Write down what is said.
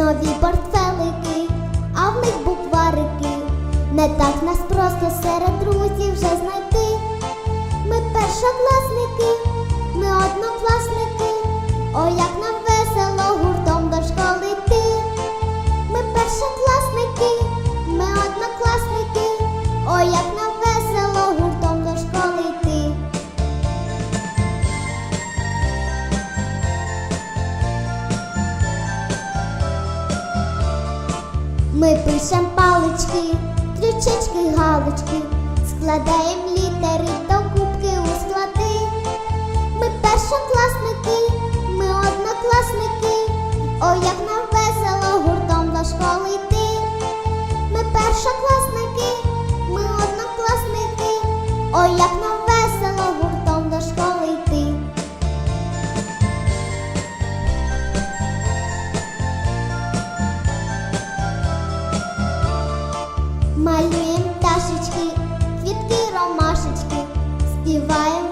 нові портфелики, а в них букварики. Не так нас просто серед друзів вже знайти. Ми першокласники. Ми пишем палички, крючечки, галочки, складаємо літери до кубки у склади. Ми першокласники, ми однокласники. Ой, як нам весело гуртом до школи йти. Ми першокласники, ми однокласники. Ой, як нам малюєм пташечки, квітки ромашечки, співаєм.